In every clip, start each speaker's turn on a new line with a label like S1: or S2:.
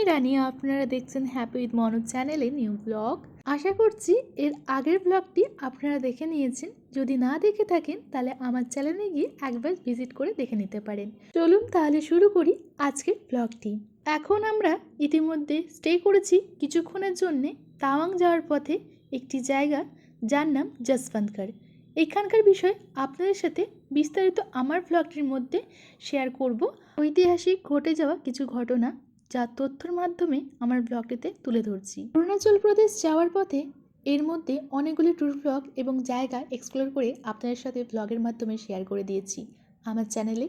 S1: আমি রানী আপনারা দেখছেন হ্যাপি উইথ মনোজ চ্যানেলে নিউ ব্লগ আশা করছি এর আগের ব্লগটি আপনারা দেখে নিয়েছেন। যদি না দেখে থাকেন, তাহলে আমার চ্যানেলে গিয়ে একবার ভিজিট করে দেখে নিতে পারেন। চলুন তাহলে শুরু করি আজকের ব্লগটি এখন আমরা ইতিমধ্যে স্টে করেছি কিছুক্ষণের জন্যে তাওয়াং যাওয়ার পথে একটি জায়গা, যার নাম জসবন্তগড় এখানকার বিষয় আপনাদের সাথে বিস্তারিত আমার ব্লগটির মধ্যে শেয়ার করব। ঐতিহাসিক ঘটে যাওয়া কিছু ঘটনা যা তথ্যর মাধ্যমে আমার ব্লগটিতে তুলে ধরছি। অরুণাচল প্রদেশ যাওয়ার পথে এর মধ্যে অনেকগুলি ট্যুর ব্লগ এবং জায়গা এক্সপ্লোর করে আপনাদের সাথে ব্লগের মাধ্যমে শেয়ার করে দিয়েছি আমার চ্যানেলে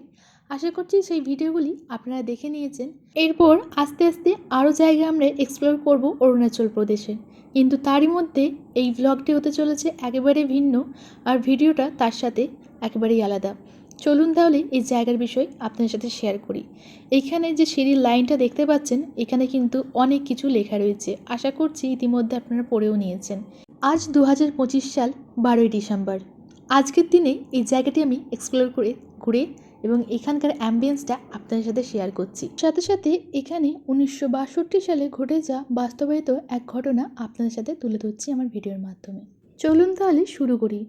S1: আশা করছি সেই ভিডিওগুলি আপনারা দেখে নিয়েছেন। এরপর আস্তে আস্তে আরও জায়গা আমরা এক্সপ্লোর করব অরুণাচল প্রদেশে। কিন্তু তারই মধ্যে এই ব্লগটি হতে চলেছে একেবারে ভিন্ন আর ভিডিওটা তার সাথে একেবারেই আলাদা। চলুন তাহলে এই জায়গার বিষয় আপনাদের সাথে শেয়ার করি। এইখানে যে সিঁড়ির লাইনটা দেখতে পাচ্ছেন, এখানে কিন্তু অনেক কিছু লেখা রয়েছে। আশা করছি ইতিমধ্যে আপনারা পড়েও নিয়েছেন। আজ দু হাজার পঁচিশ সাল, বারোই ডিসেম্বর। আজকের দিনে এই জায়গাটি আমি এক্সপ্লোর করে, ঘুরে এবং এখানকার অ্যাম্বিয়েন্সটা আপনাদের সাথে শেয়ার করছি। সাথে সাথে এখানে উনিশশো বাষট্টি সালে ঘটে যাওয়া বাস্তবায়িত এক ঘটনা আপনাদের সাথে তুলে ধরছি আমার ভিডিওর মাধ্যমে। চলুন তাহলে শুরু করি।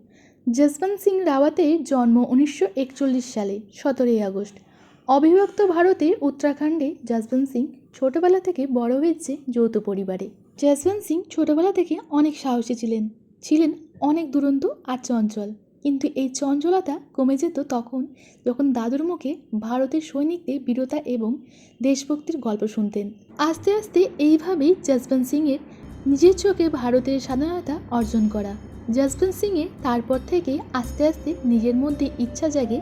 S1: যশবন্ত সিং রাওয়াতের জন্ম উনিশশো একচল্লিশ সালে, সতেরোই আগস্ট। অবিভক্ত ভারতের উত্তরাখণ্ডে যশবন্ত সিং ছোটবেলা থেকে বড় হয়েছে যৌথ পরিবারে। যশবন্ত সিং ছোটবেলা থেকে অনেক সাহসী ছিলেন ছিলেন অনেক দুরন্ত আর চঞ্চল। কিন্তু এই চঞ্চলতা কমে যেত তখন যখন দাদুর মুখে ভারতের সৈনিকদের বীরতা এবং দেশভক্তির গল্প শুনতেন। আস্তে আস্তে এইভাবেই যশবন্ত সিংয়ের নিজের চোখে ভারতের স্বাধীনতা অর্জন করা যশবন্ত সিংয়ের তারপর থেকে আস্তে আস্তে নিজের মধ্যে ইচ্ছা জাগে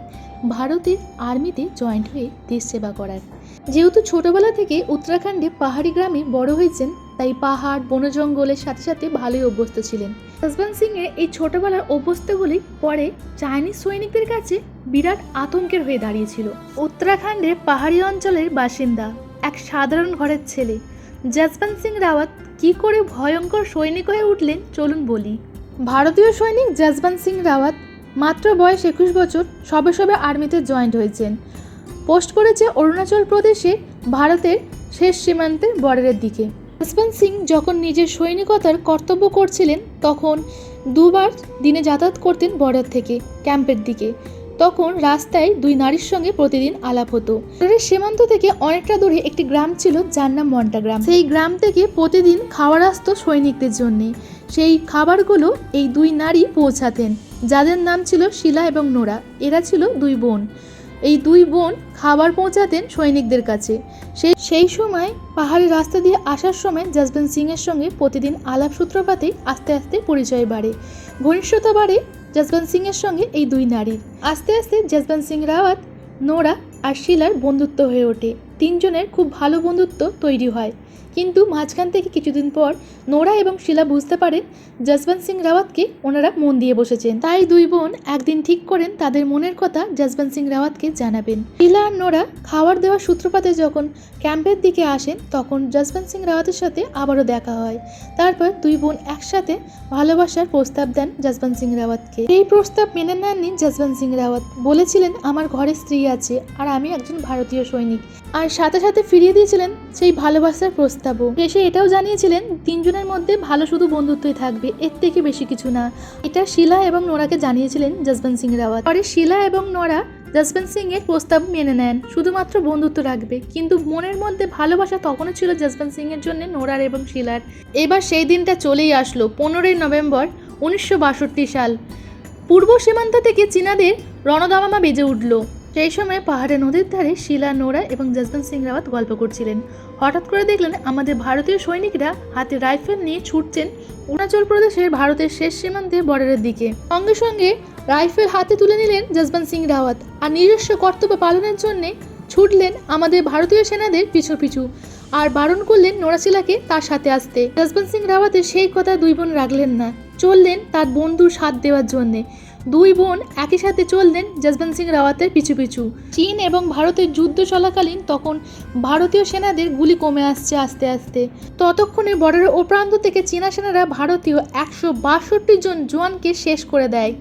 S1: ভারতের আর্মিতে জয়েন্ট হয়ে দেশ সেবা করার। যেহেতু ছোটবেলা থেকে উত্তরাখণ্ডে পাহাড়ি গ্রামে বড় হয়েছেন, তাই পাহাড় বন জঙ্গলের সাথে সাথে ভালোই অভ্যস্ত ছিলেন। যশবন্ত সিংয়ের এই ছোটবেলার অভ্যস্তগুলি পরে চাইনিজ সৈনিকদের কাছে বিরাট আতঙ্কের হয়ে দাঁড়িয়েছিল। উত্তরাখণ্ডের পাহাড়ি অঞ্চলের বাসিন্দা, এক সাধারণ ঘরের ছেলে। যশবন্ত সিং রাওয়াত কী করে ভয়ঙ্কর সৈনিক হয়ে উঠলেন চলুন বলি। ভারতীয় সৈনিক যশবন্ত সিং রাওয়াত মাত্র বয়স একুশ বছর সবে সবে আর্মিতে জয়েন্ট হয়েছেন। পোস্ট করেছে অরুণাচল প্রদেশে ভারতের শেষ সীমান্তের বর্ডারের দিকে। যশবন্ত সিং যখন নিজের সৈনিকতার কর্তব্য করছিলেন, তখন দুবার দিনে যাতায়াত করতেন বর্ডার থেকে, ক্যাম্পের দিকে। তখন রাস্তায় দুই নারীর সঙ্গে প্রতিদিন আলাপ হতো। বর্ডারের সীমান্ত থেকে অনেকটা দূরে একটি গ্রাম ছিল, যার নাম মন্টা গ্রাম। সেই গ্রাম থেকে প্রতিদিন খাওয়ার আসতো সৈনিকদের জন্যে। সেই খাবারগুলো এই দুই নারী পৌঁছাতেন, যাদের নাম ছিল শিলা এবং নোরা। এরা ছিল দুই বোন। এই দুই বোন খাবার পৌঁছাতেন সৈনিকদের কাছে। সেই সেই সময় পাহাড়ি রাস্তা দিয়ে আসার সময় যশবন্ত সিংয়ের সঙ্গে প্রতিদিন আলাপ সূত্রপাতে আস্তে আস্তে পরিচয় বাড়ে। ঘনিষ্ঠতা বাড়ে যশবন্ত সিংয়ের সঙ্গে এই দুই নারীর। আস্তে আস্তে যশবন্ত সিং রাওয়াত, নোরা আর শিলার বন্ধুত্ব হয়ে ওঠে। তিনজনের খুব ভালো বন্ধুত্ব তৈরি হয়। কিন্তু মাঝখান থেকে কিছুদিন পর নোরা এবং শিলা বুঝতে পারেন যশবন্ত সিং রাওয়াতকে ওনারা মন দিয়ে বসেছেন। তাই দুই বোন একদিন ঠিক করেন তাদের মনের কথা যশবন্ত সিং রাওয়াতকে জানাবেন। শিলা আর নোরা খাবার দেওয়ার সূত্রপাতে যখন ক্যাম্পের দিকে আসেন, তখন যশবন্ত সিং রাওয়াতের সাথে আবারও দেখা হয়। তারপর দুই বোন একসাথে ভালোবাসার প্রস্তাব দেন যশবন্ত সিং রাওয়াতকে। এই প্রস্তাব মেনে নেননি যশবন্ত সিং রাওয়াত। বলেছিলেন, আমার ঘরে স্ত্রী আছে আর আমি একজন ভারতীয় সৈনিক। আর সাথে সাথে ফিরিয়ে দিয়েছিলেন সেই ভালোবাসার প্রস্তাবও। শেষে এটাও জানিয়েছিলেন, তিনজনের মধ্যে ভালো শুধু বন্ধুত্বই থাকবে, এর থেকে বেশি কিছু না। এটা শিলা এবং নোরাকে জানিয়েছিলেন যশবন্ত সিং রাওয়াত। পরে শিলা এবং নোরা যশবন্ত সিং এর প্রস্তাব মেনে নেন, শুধুমাত্র বন্ধুত্ব রাখবে। কিন্তু মনের মধ্যে ভালোবাসা তখনও ছিল যশবন্ত সিং এর জন্য নোরার এবং শিলার। এবার সেই দিনটা চলেই আসলো, পনেরোই নভেম্বর উনিশশো বাষট্টি সাল। পূর্ব সীমান্ত থেকে চীনাদের রণদামামা বেজে উঠল। সেই সময় পাহাড়ে নদীর ধারে শিলা, নোরা এবং যশবন্ত সিং রাওয়াত গল্প করছিলেন। হঠাৎ করে দেখলেন আমাদের ভারতীয় সৈনিকরা হাতে রাইফেল নিয়ে ছুটছেন অরুণাচল প্রদেশের ভারতের শেষ সীমান্তে বর্ডারের দিকে। সঙ্গে সঙ্গে রাইফেল হাতে তুলে নিলেন যশবন্ত সিং রাওয়াত আর নিজস্ব কর্তব্য পালনের জন্য ছুটলেন আমাদের ভারতীয় সেনাদের পিছু পিছু আর বারণ করলেন নোরাশিলাকে তার সাথে আসতে। যশবন্ত সিং রাওয়াতের সেই কথা দুই বোন রাখলেন না, চললেন তার বন্ধুর সাথ দেওয়ার জন্যে। দুই বোন একই সাথে চললেন যশবন্ত সিং রাওয়াতের পিছু পিছু। চীন এবং ভারতের যুদ্ধ চলাকালীন তখন ভারতীয় সেনাদের গুলি কমে আসছে আস্তে আস্তে। ততক্ষণে বর্ডারের ও প্রান্ত থেকে চীনা সেনারা ভারতীয় একশো বাষট্টি জন জোয়ানকে শেষ করে দেয়।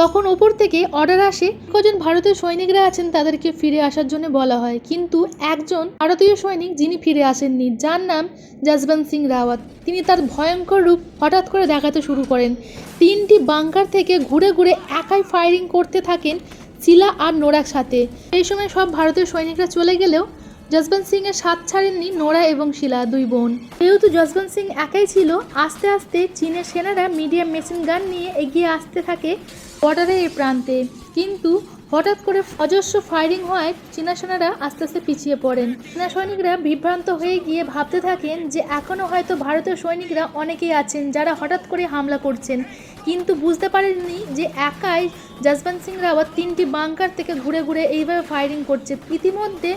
S1: তখন ওপর থেকে অর্ডার আসে, কজন ভারতীয় সৈনিকরা আছেন তাদেরকে ফিরে আসার জন্য বলা হয়। কিন্তু একজন ভারতীয় সৈনিক যিনি ফিরে আসেননি, যার নাম যশবন্ত সিং রাওয়াত। তিনি তার ভয়ঙ্কর রূপ হঠাৎ করে দেখাতে শুরু করেন। তিনটি বাংকার থেকে ঘুরে ঘুরে একাই ফায়ারিং করতে থাকেন শিলা আর নোরার সাথে। এই সময় সব ভারতীয় সৈনিকরা চলে গেলেও যশবন্ত সিং এর সাথ ছাড়েননি নোরা এবং শিলা, দুই বোন। যেহেতু যশবন্ত সিং একাই ছিল, আস্তে আস্তে চীনের সেনারা মিডিয়াম মেশিন গান নিয়ে এগিয়ে আসতে থাকে বর্ডারের এই প্রান্তে। কিন্তু হঠাৎ করে অজস্র ফায়ারিং হওয়ায় চীনা সেনারা আস্তে আস্তে পিছিয়ে পড়েন। চীনা সৈনিকরা বিভ্রান্ত হয়ে গিয়ে ভাবতে থাকেন যে এখনও হয়তো ভারতীয় সৈনিকরা অনেকেই আছেন যারা হঠাৎ করে হামলা করছেন। কিন্তু বুঝতে পারেননি যে একাই যশবন্ত সিং রাওয়াত তিনটি বাংকার থেকে ঘুরে ঘুরে এইভাবে ফায়ারিং করছে। ইতিমধ্যে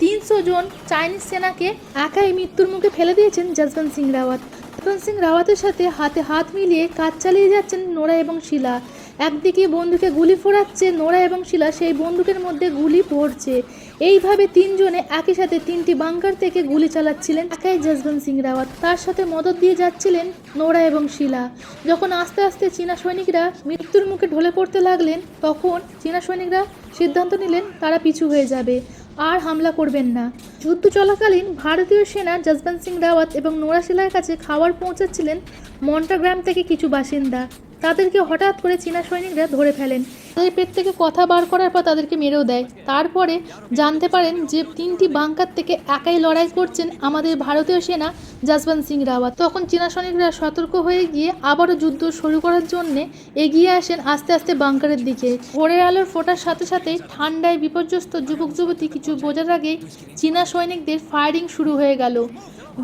S1: তিনশো জন চাইনিজ সেনাকে একাই মৃত্যুর মুখে ফেলে দিয়েছেন যশবন্ত সিং রাওয়াত। যশবন্ত সিং রাওয়াতের সাথে হাতে হাত মিলিয়ে কাজ চালিয়ে যাচ্ছেন নোরা এবং শিলা। একদিকে বন্দুকে গুলি ফোরাচ্ছে নোরা এবং শিলা, সেই বন্দুকের মধ্যে গুলি পড়ছে এইভাবে তিনজনে একই সাথে তিনটি বাংকার থেকে গুলি চালাচ্ছিলেন একাই যশবন্ত সিং রাওয়াত। তার সাথে মদত দিয়ে যাচ্ছিলেন নোরা এবং শিলা। যখন আস্তে আস্তে চীনা সৈনিকরা মৃত্যুর মুখে ঢলে পড়তে লাগলেন, তখন চীনা সৈনিকরা সিদ্ধান্ত নিলেন, তারা পিছু হয়ে যাবে, আর হামলা করবেন না। যুদ্ধ চলাকালীন ভারতীয় সেনা যশবন্ত সিং রাওয়াত এবং নোরা শিলার কাছে খাবার পৌঁছাচ্ছিলেন মন্টাগ্রাম থেকে কিছু বাসিন্দা। তাদেরকে হঠাৎ করে চীনা সৈনিকরা ধরে ফেলেন। তাদের পেট থেকে কথা বার করার পর তাদেরকে মেরেও দেয়। তারপরে জানতে পারেন যে তিনটি বাংকার থেকে একাই লড়াই করছেন আমাদের ভারতীয় সেনা যশবন্ত সিং রাওয়াত। তখন চীনা সৈনিকরা সতর্ক হয়ে গিয়ে আবারও যুদ্ধ শুরু করার জন্য এগিয়ে আসেন আস্তে আস্তে বাংকারের দিকে। ভোরের আলোর ফোটার সাথে সাথে ঠান্ডায় বিপর্যস্ত যুবক যুবতী কিছু বোঝার আগেই চীনা সৈনিকদের ফায়ারিং শুরু হয়ে গেল।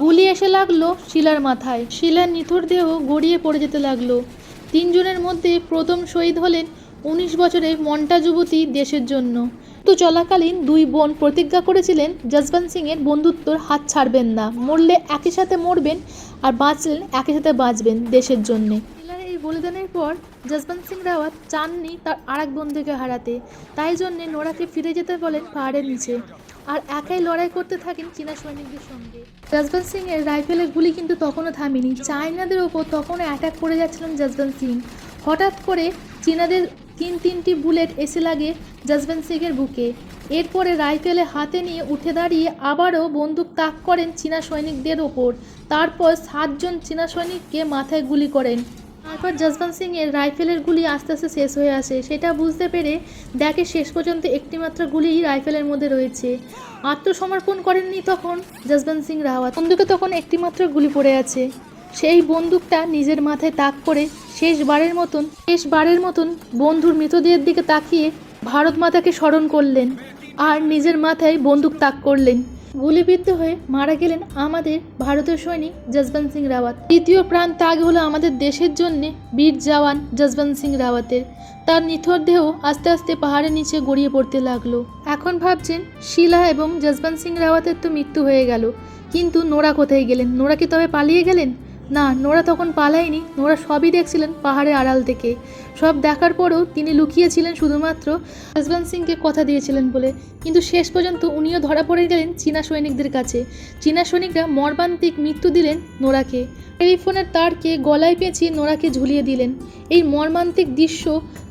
S1: গুলি এসে লাগল শিলার মাথায়। শিলার নিথর দেহ গড়িয়ে পড়ে যেতে লাগল। তিনজনের মধ্যে প্রথম শহীদ হলেন উনিশ বছরের মন্টা যুবতী দেশের জন্য। তো চলাকালীন দুই বোন প্রতিজ্ঞা করেছিলেন যশবন্ত সিংয়ের বন্ধুত্বর হাত ছাড়বেন না। মরলে একই সাথে মরবেন আর বাঁচলেন একই সাথে বাঁচবেন দেশের জন্যে। এই বলিদানের পর যশবন্ত সিং রাওয়াত চাননি তার আরেক বন্ধুকে হারাতে। তাই জন্যে নোরাকে ফিরে যেতে বলেন পাহাড়ের নিচে। আর একাই লড়াই করতে থাকেন চীনা সৈনিকদের সঙ্গে। যশবন্ত সিং এর রাইফেলের গুলি কিন্তু তখনও থামেনি। চায়নাদের ওপর তখনও অ্যাটাক করে যাচ্ছিলেন যশবন্ত সিং। হঠাৎ করে চীনাদের তিন তিনটি বুলেট এসে লাগে যশবন্ত সিংয়ের বুকে। এরপরে রাইফেলে হাতে নিয়ে উঠে দাঁড়িয়ে আবারও বন্দুক তাক করেন চীনা সৈনিকদের ওপর। তারপর সাতজন চীনা সৈনিককে মাথায় গুলি করেন। তারপর যশবন্ত সিং এর রাইফেলের গুলি আস্তে আস্তে শেষ হয়ে আসে। সেটা বুঝতে পেরে দেখে শেষ পর্যন্ত একটিমাত্র গুলি রাইফেলের মধ্যে রয়েছে। আত্মসমর্পণ করেননি তখন যশবন্ত সিং রাওয়াত। বন্দুকে তখন একটিমাত্র গুলি পড়ে আছে। সেই বন্দুকটা নিজের মাথায় তাক করে শেষবারের মতন শেষবারের মতন বন্ধুর মৃতদেহের দিকে তাকিয়ে ভারত মাতাকে স্মরণ করলেন। আর নিজের মাথায় বন্দুক তাক করলেন। গুলিবিদ্ধ হয়ে মারা গেলেন আমাদের ভারতীয় সৈনিক যশবন্ত সিং রাওয়াত। তৃতীয় প্রাণ ত্যাগ হলো আমাদের দেশের জন্য বীর জওয়ান যশবন্ত সিং রাওয়াতের। তার নিথর দেহ আস্তে আস্তে পাহাড়ের নিচে গড়িয়ে পড়তে লাগল। এখন ভাবছেন, শিলা এবং যশবন্ত সিং রাওয়াতের তো মৃত্যু হয়ে গেল। কিন্তু নোরা কোথায় গেলেন? নোরা কি তবে পালিয়ে গেলেন? না, নোরা তখন পালায়নি। নোরা সবই দেখছিলেন পাহাড়ের আড়াল থেকে। সব দেখার পরেও তিনি লুকিয়েছিলেন শুধুমাত্র যশবন্ত সিংকে কথা দিয়েছিলেন বলে। কিন্তু শেষ পর্যন্ত উনিও ধরা পড়ে গেলেন চীনা সৈনিকদের কাছে। চীনা সৈনিকরা মর্মান্তিক মৃত্যু দিলেন নোরাকে। টেলিফোনের তারকে গলায় পেঁচিয়ে নোরাকে ঝুলিয়ে দিলেন। এই মর্মান্তিক দৃশ্য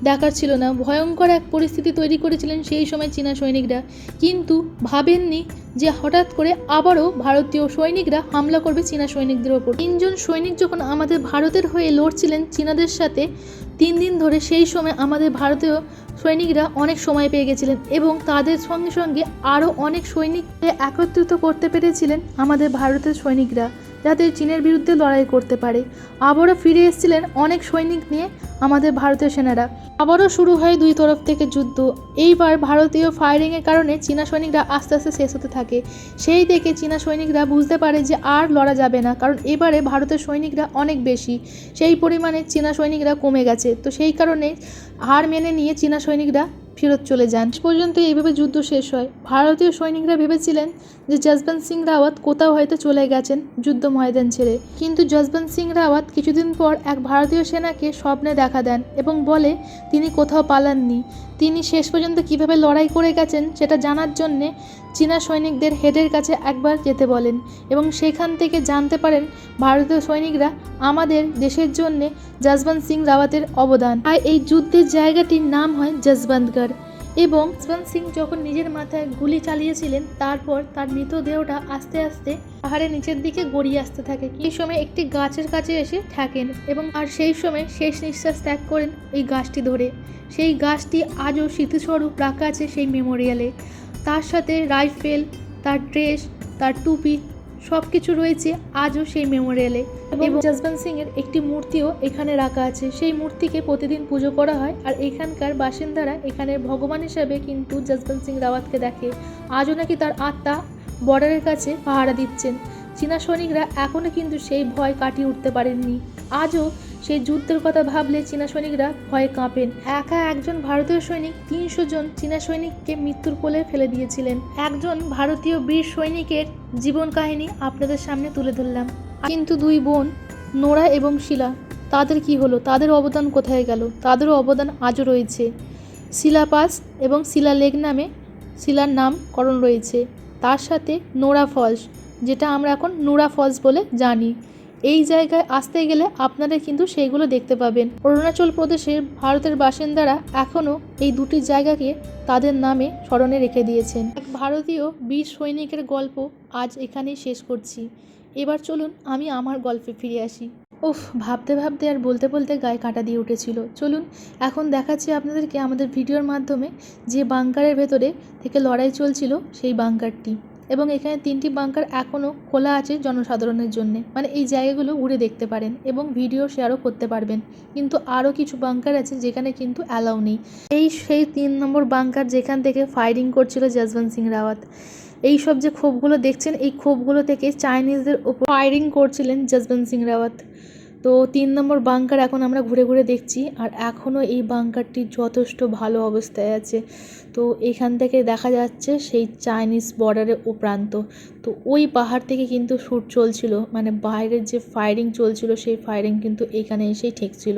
S1: দেখার ছিল না। ভয়ঙ্কর এক পরিস্থিতি তৈরি করেছিলেন সেই সময় চীনা সৈনিকরা। কিন্তু ভাবেননি যে হঠাৎ করে আবারও ভারতীয় সৈনিকরা হামলা করবে চীনা সৈনিকদের ওপর। তিনজন সৈনিক যখন আমাদের ভারতের হয়ে লড়ছিলেন, চীনাদের সাথে তিন দিন ধরে সেই সময় আমাদের ভারতীয় সৈনিকরা অনেক সময় পেয়ে গেছিলেন এবং তাদের সঙ্গে সঙ্গে আরও অনেক সৈনিককে একত্রিত করতে পেরেছিলেন আমাদের ভারতের সৈনিকরা। যাতে চীনের বিরুদ্ধে লড়াই করতে পারে। আবারও ফিরে এসেছিলেন অনেক সৈনিক নিয়ে আমাদের ভারতীয় সেনারা। আবারও শুরু হয় দুই তরফ থেকে যুদ্ধ। এইবার ভারতীয় ফায়ারিংয়ের কারণে চীনা সৈনিকরা আস্তে আস্তে শেষ হতে থাকে। সেই দেখে চীনা সৈনিকরা বুঝতে পারে যে আর লড়া যাবে না, কারণ এবারে ভারতের সৈনিকরা অনেক বেশি। সেই পরিমাণে চীনা সৈনিকরা কমে গেছে। তো সেই কারণে হার মেনে নিয়ে চীনা সৈনিকরা ফেরত চলে যান। পর্যন্ত এইভাবে যুদ্ধ শেষ হয়। ভারতীয় সৈনিকরা ভেবেছিলেন যে যশবন্ত সিং রাওয়াত কোথাও হয়তো চলে গেছেন যুদ্ধ ময়দান ছেড়ে। কিন্তু যশবন্ত সিং রাওয়াত কিছুদিন পর এক ভারতীয় সেনাকে স্বপ্নে দেখা দেন এবং বলে, তিনি কোথাও পালাননি। তিনি শেষ পর্যন্ত কীভাবে লড়াই করে গেছেন সেটা জানার জন্যে চীনা সৈনিকদের হেডের কাছে একবার যেতে বলেন এবং সেখান থেকে জানতে পারেন ভারতীয় সৈনিকরা আমাদের দেশের জন্যে যশবন্ত সিং রাওয়াতের অবদান। আর এই যুদ্ধের জায়গাটির নাম হয় যশবন্তগড়। এবং যশবন্ত সিং যখন নিজের মাথায় গুলি চালিয়েছিলেন, তারপর তার মৃতদেহটা আস্তে আস্তে পাহাড়ের নিচের দিকে গড়িয়ে আসতে থাকে। এই সময় একটি গাছের কাছে এসে ঠেকেন এবং আর সেই সময় শেষ নিঃশ্বাস ত্যাগ করেন এই গাছটি ধরে। সেই গাছটি আজও স্মৃতিস্বরূপ রাখা আছে সেই মেমোরিয়ালে। তার সাথে রাইফেল, তার ড্রেস, তার টুপি সব কিছু রয়েছে আজও সেই মেমোরিয়ালে এবং জসবন্ত সিং এর একটি মূর্তিও এখানে রাখা আছে। সেই মূর্তিকে প্রতিদিন পুজো করা হয় আর এখানকার বাসিন্দারা এখানে ভগবান হিসাবে কিন্তু জসবন্ত সিং রাওয়াতকে দেখে। আজও নাকি তার আত্মা বর্ডারের কাছে পাহারা দিচ্ছেন। চীনা সৈনিকরা এখনও কিন্তু সেই ভয় কাটিয়ে উঠতে পারেননি। আজও সেই যুদ্ধের কথা ভাবলে চীনা সৈনিকরা ভয়ে কাঁপেন। একা একজন ভারতীয় সৈনিক তিনশো জন চীনা সৈনিককে মৃত্যুর কোলে ফেলে দিয়েছিলেন। একজন ভারতীয় বীর সৈনিকের জীবন কাহিনী আপনাদের সামনে তুলে ধরলাম। কিন্তু দুই বোন, নোরা এবং শিলা, তাদের কি হলো? তাদের অবদান কোথায় গেল? তাদেরও অবদান আজও রয়েছে। শিলাপাস এবং শিলা লেক নামে শিলার নামকরণ রয়েছে। তার সাথে নোরা ফলস, যেটা আমরা এখন নোরা ফলস বলে জানি। এই জায়গায় আসতে গেলে আপনারা কিন্তু সেইগুলো দেখতে পাবেন। অরুণাচল প্রদেশের ভারতের বাসিন্দারা এখনও এই দুটি জায়গাকে তাদের নামে স্মরণে রেখে দিয়েছেন। এক ভারতীয় বীর সৈনিকের গল্প আজ এখানেই শেষ করছি। এবার চলুন আমি আমার গল্পে ফিরে আসি। উফ, ভাবতে ভাবতে আর বলতে বলতে গায়ে কাটা দিয়ে উঠেছিল। চলুন, এখন দেখাচ্ছি আপনাদেরকে আমাদের ভিডিওর মাধ্যমে যে বাংকারের ভেতরে থেকে লড়াই চলছিল সেই বাংকারটি। এবং এখানে তিনটি বাংকার এখনও খোলা আছে জনসাধারণের জন্য। মানে এই জায়গাগুলো ঘুরে দেখতে পারেন এবং ভিডিও শেয়ারও করতে পারবেন। কিন্তু আরও কিছু বাংকার আছে যেখানে কিন্তু অ্যালাউ নেই। এই সেই তিন নম্বর বাংকার যেখান থেকে ফায়ারিং করছিল যশবন্ত সিং রাওয়াত। এই সব যে ক্ষোভগুলো দেখছেন, এই ক্ষোভগুলো থেকে চাইনিজদের ওপর ফায়ারিং করছিলেন যশবন্ত সিং রাওয়াত। তো তিন নম্বর বাংকার এখন আমরা ঘুরে ঘুরে দেখছি, আর এখনও এই বাংকারটি যথেষ্ট ভালো অবস্থায় আছে। তো এখান থেকে দেখা যাচ্ছে সেই চাইনিজ বর্ডারের ও প্রান্ত তো ওই পাহাড় থেকে কিন্তু শ্যুট চলছিল মানে বাইরের যে ফায়ারিং চলছিল, সেই ফায়ারিং কিন্তু এখানে এসেই ঠেকছিল।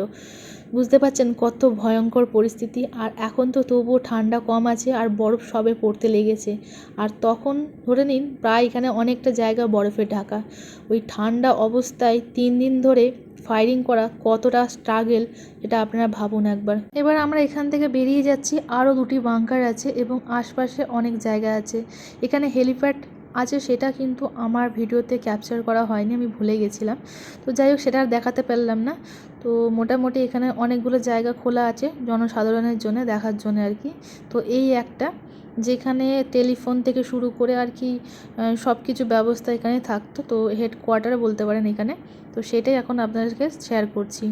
S1: বুঝতে পারছেন কত ভয়ঙ্কর পরিস্থিতি, আর এখন তো তবুও ঠান্ডা কম আছে, আর বরফ সবে পড়তে লেগেছে। আর তখন ধরে নিন প্রায় এখানে অনেকটা জায়গা বরফে ঢাকা। ওই ঠান্ডা অবস্থায় তিন দিন ধরে ফায়ারিং করা কতটা স্ট্রাগেল এটা আপনারা ভাবুন একবার। এবার আমরা এখান থেকে বেরিয়ে যাচ্ছি, আরও দুটি বাংকার আছে এবং আশপাশে অনেক জায়গা আছে। এখানে হেলিপ্যাড আছে, সেটা কিন্তু আমার ভিডিওতে ক্যাপচার করা হয়নি, আমি ভুলে গেছিলাম। তো যাই হোক, সেটা আর দেখাতে পারলাম না। তো মোটামুটি এখানে অনেকগুলো জায়গা খোলা আছে জনসাধারণের জন্য, দেখার জন্য আর কি। তো এই একটা, যেখানে টেলিফোন থেকে শুরু করে আর কি সব কিছু ব্যবস্থা এখানে থাকতো। তো হেডকোয়ার্টার বলতে পারেন এখানে। তো সেটাই এখন আপনাদেরকে শেয়ার করছি।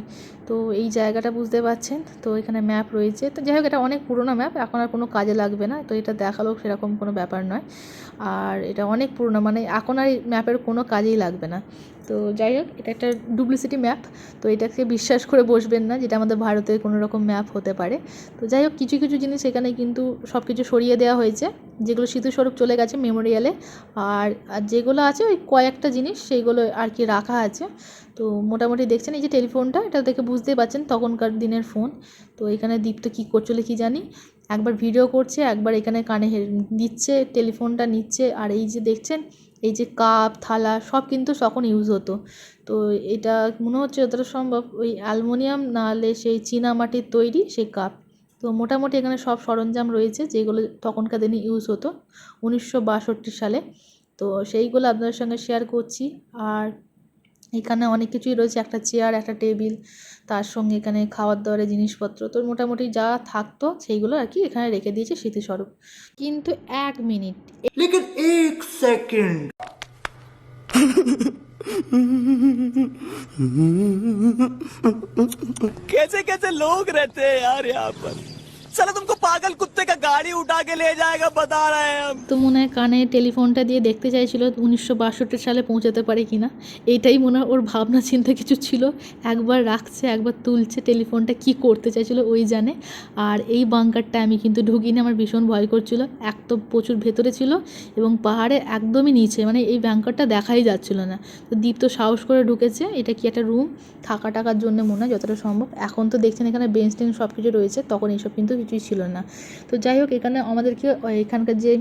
S1: তো এই জায়গাটা বুঝতে পারছেন? তো এখানে ম্যাপ রয়েছে। তো যাই হোক, এটা অনেক পুরোনো ম্যাপ এখন আর কোনো কাজে লাগবে না। তো এটা দেখালেও সেরকম কোনো ব্যাপার নয়। আর এটা অনেক পুরোনো মানে এখন আর ম্যাপের কোনো কাজেই লাগবে না। তো যাই হোক, এটা একটা ডুপ্লিসিটি ম্যাপ তো এটাকে বিশ্বাস করে বসবেন না যেটা আমাদের ভারতের কোনো রকম ম্যাপ হতে পারে। তো যাই হোক, কিছু কিছু জিনিস এখানে কিন্তু সব কিছু সরিয়ে দেওয়া হয়েছে, যেগুলো স্মৃতিস্বরূপ চলে গেছে মেমোরিয়ালে আর আর যেগুলো আছে ওই কয়েকটা জিনিস, সেইগুলো আর কি রাখা আছে। তো মোটামুটি দেখছেন, এই যে টেলিফোনটা, এটা দেখে বুঝতেই পারছেন তখনকার দিনের ফোন তো এখানে দীপ্ত কী করছিল কি জানি? একবার ভিডিও করছে, একবার এখানে কানে দিচ্ছে, টেলিফোনটা নিচ্ছে, আর এই যে দেখছেন এই যে কাপ, থালা সব কিন্তু তখন ইউজ হতো। তো এটা মনে হচ্ছে যতটা সম্ভব ওই অ্যালমোনিয়াম নাহলে সেই চীনা মাটির তৈরি সেই কাপ। তো মোটামুটি এখানে সব সরঞ্জাম রয়েছে যেগুলো তখনকার দিনে ইউজ হতো, উনিশশো বাষট্টি সালে। তো সেইগুলো আপনাদের সঙ্গে শেয়ার করছি। আর এখানে অনেক কিছুই রয়েছে একটা চেয়ার একটা টেবিল তার সঙ্গে এখানে খাওয়ার দাওয়ারের জিনিসপত্র তো মোটামুটি যা থাকতো সেইগুলো আর কি এখানে রেখে দিয়েছে স্মৃতিস্বরূপ কিন্তু এক মিনিট
S2: लेकिन एक सेकंड
S3: कैसे कैसे लोग रहते हैं यार यहाँ पर সালা তুমকো পাগল কুত্তে কা গাড়ি উঠা কে লে জায়েগা বাতা রহে হাম
S1: তো মনে হয় কানে টেলিফোনটা দিয়ে দেখতে চাইছিল, উনিশশো বাষট্টি সালে পৌঁছাতে পারে কিনা এইটাই মনে হয় ওর ভাবনা চিন্তা কিছু ছিল। একবার রাখছে, একবার তুলছে, টেলিফোনটা কি করতে চাইছিল ওই জানে। আর এই বাঙ্কারটা আমি কিন্তু ঢুকিনি, আমার ভীষণ ভয় করছিল। এক তো প্রচুর ভেতরে ছিল এবং পাহাড়ে একদমই নিচে মানে এই ব্যাংকারটা দেখাই যাচ্ছিল না। তো দীপ তো সাহস করে ঢুকেছে, এটা কি একটা রুম থাকা টাকার জন্য মনে হয় যতটা সম্ভব। এখন তো দেখছেন এখানে বেঞ্চ টেন সব কিছু রয়েছে, তখন এইসব কিন্তু কিছুই ছিল না। তো যাই হোক, এখানে আমাদেরকে এখানকার যে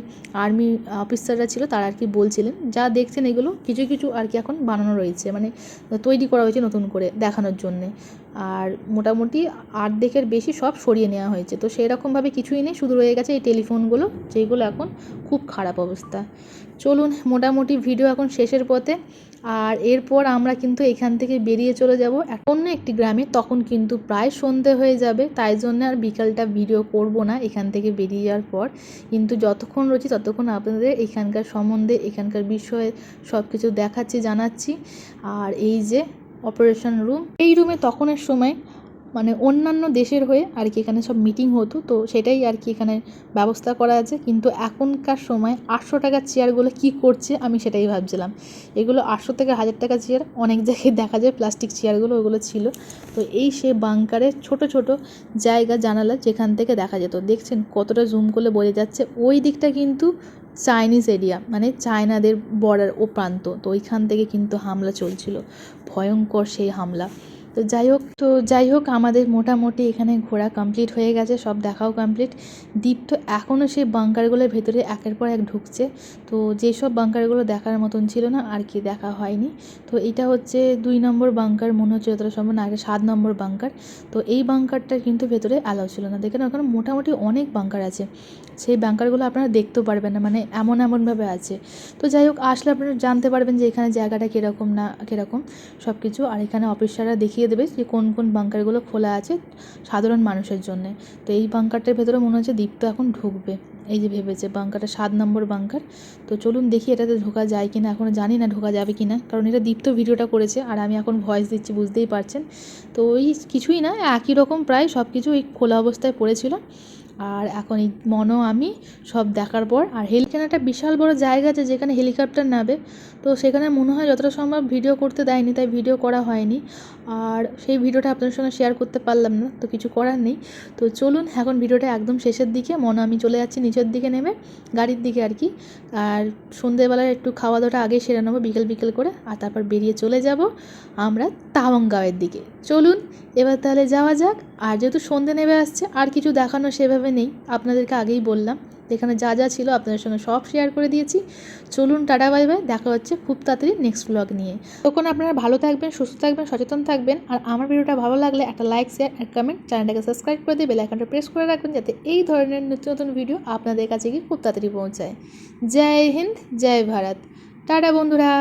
S1: আর্মি অফিসাররা ছিল, তারা আর কি বলছিলেন, যা দেখছেন এগুলো, কিছু কিছু আর কি এখন বানানো রয়েছে মানে তৈরি করা হয়েছে নতুন করে দেখানোর জন্যে। আর মোটামুটি আর্ধেকের বেশি সব সরিয়ে নেওয়া হয়েছে। তো সেরকমভাবে কিছুই নেই, শুধু রয়ে গেছে এই টেলিফোনগুলো, যেগুলো এখন খুব খারাপ অবস্থা। চলুন, মোটামুটি ভিডিও এখন শেষের পথে। আর এরপর আমরা কিন্তু এখান থেকে বেরিয়ে চলে যাব। অন্য একটি গ্রামে, তখন কিন্তু প্রায় সন্ধে হয়ে যাবে, তাই জন্য আর বিকালটা ভিডিও করব না এখান থেকে বেরিয়ে যাওয়ার পর। কিন্তু যতক্ষণ রয়েছি, ততক্ষণ আপনাদের এখানকার সম্বন্ধে, এখানকার বিষয়ে সব কিছু দেখাচ্ছি, জানাচ্ছি। আর এই যে অপারেশন রুম এই রুমে তখনের সময় মানে অন্যান্য দেশের হয়ে আর কি এখানে সব মিটিং হতো, তো সেটাই আর কি এখানে ব্যবস্থা করা আছে। কিন্তু এখনকার সময় আটশো টাকার চেয়ারগুলো কি করছে আমি সেটাই ভাবছিলাম। এগুলো আটশো থেকে হাজার টাকা চেয়ার অনেক জায়গায় দেখা যায় প্লাস্টিক চেয়ারগুলো ওগুলো ছিল। তো এই সে বাংকারের ছোট ছোট জায়গা জানালা যেখান থেকে দেখা যেত। দেখছেন কতটা জুম করলে বোঝা যাচ্ছে। ওই দিকটা কিন্তু চাইনিজ এরিয়া মানে চায়নাদের বর্ডার ও প্রান্ত। তো ওইখান থেকে কিন্তু হামলা চলছিল। ভয়ঙ্কর সেই হামলা। তো যাই হোক, তো যাই হোক, আমাদের মোটামুটি এখানে ঘোরা কমপ্লিট হয়ে গেছে, সব দেখাও কমপ্লিট দ্বীপ তো এখনও সেই বাংকারগুলোর ভেতরে একের পর এক ঢুকছে। তো যেসব বাংকারগুলো দেখার মতন ছিল না, আর কি দেখা হয়নি। তো এটা হচ্ছে দুই নম্বর বাংকার মনে হচ্ছে যতটা সম্ভব না এটা সাত নম্বর বাংকার তো এই বাংকারটা কিন্তু ভেতরে অ্যালাউ ছিল না। দেখেন, ওখানে মোটামুটি অনেক বাংকার আছে। সেই বাংকারগুলো আপনারা দেখতেও পারবেন না মানে এমন এমনভাবে আছে। তো যাই হোক, আসলে আপনারা জানতে পারবেন যে এখানে জায়গাটা কীরকম না, কীরকম সব কিছু আর এখানে অফিসাররা দেখিয়ে দেবে যে কোন কোন বাঙ্কারগুলো খোলা আছে সাধারণ মানুষের জন্যে। তো এই বাঙ্কারটার ভেতরে মনে হচ্ছে দীপ্ত এখন ঢুকবে। এই যে ভেবেছে বাঙ্কারটা সাত নম্বর বাঙ্কার তো চলুন দেখি এটাতে ঢোকা যায় কি না এখনও জানি না ঢোকা যাবে কি না কারণ এটা দীপ্ত ভিডিওটা করেছে আর আমি এখন ভয়েস দিচ্ছি, বুঝতেই পারছেন। তো ওই কিছুই না, একই রকম প্রায় সব কিছু ওই খোলা অবস্থায় পড়েছিল। আর এখন এই মনো আমি সব দেখার পর, আর হেলিখানে একটা বিশাল বড় জায়গা আছে যেখানে হেলিকপ্টার নাবে তো সেখানে মনে হয় যতটা সম্ভব ভিডিও করতে দেয়নি, তাই ভিডিও করা হয়নি। আর সেই ভিডিওটা আপনাদের সঙ্গে শেয়ার করতে পারলাম না, তো কিছু করার নেই। তো চলুন এখন ভিডিওটা একদম শেষের দিকে মনে আমি চলে যাচ্ছি নিচের দিকে নেমে, গাড়ির দিকে আর কি। আর সন্ধেবেলায় একটু খাওয়া দাওয়াটা আগে সেরে নেব বিকেল বিকেল করে, আর তারপর বেরিয়ে চলে যাব আমরা তাওয়াংগাঁওয়ের দিকে। চলুন, এবার তাহলে যাওয়া যাক, আর যেহেতু সন্ধে নেমে আসছে, আর কিছু দেখানো সেভাবে নেই, আপনাদেরকে আগেই বললাম। এখানে যা যা ছিল আপনাদের সঙ্গে সব শেয়ার করে দিয়েছি। চলুন টাটা বাই বাই দেখা হচ্ছে খুব তাড়াতাড়ি নেক্সট ব্লগ নিয়ে। তখন আপনারা ভালো থাকবেন, সুস্থ থাকবেন, সচেতন থাকবেন। আর আমার ভিডিওটা ভালো লাগলে একটা লাইক শেয়ার আর কমেন্ট চ্যানেলটাকে সাবস্ক্রাইব করে দিয়ে বেল আইকনটা প্রেস করে রাখবেন যাতে এই ধরনের নতুন নতুন ভিডিও আপনাদের কাছে গিয়ে খুব তাড়াতাড়ি পৌঁছায়। জয় হিন্দ, জয় ভারত। টাটা বন্ধুরা।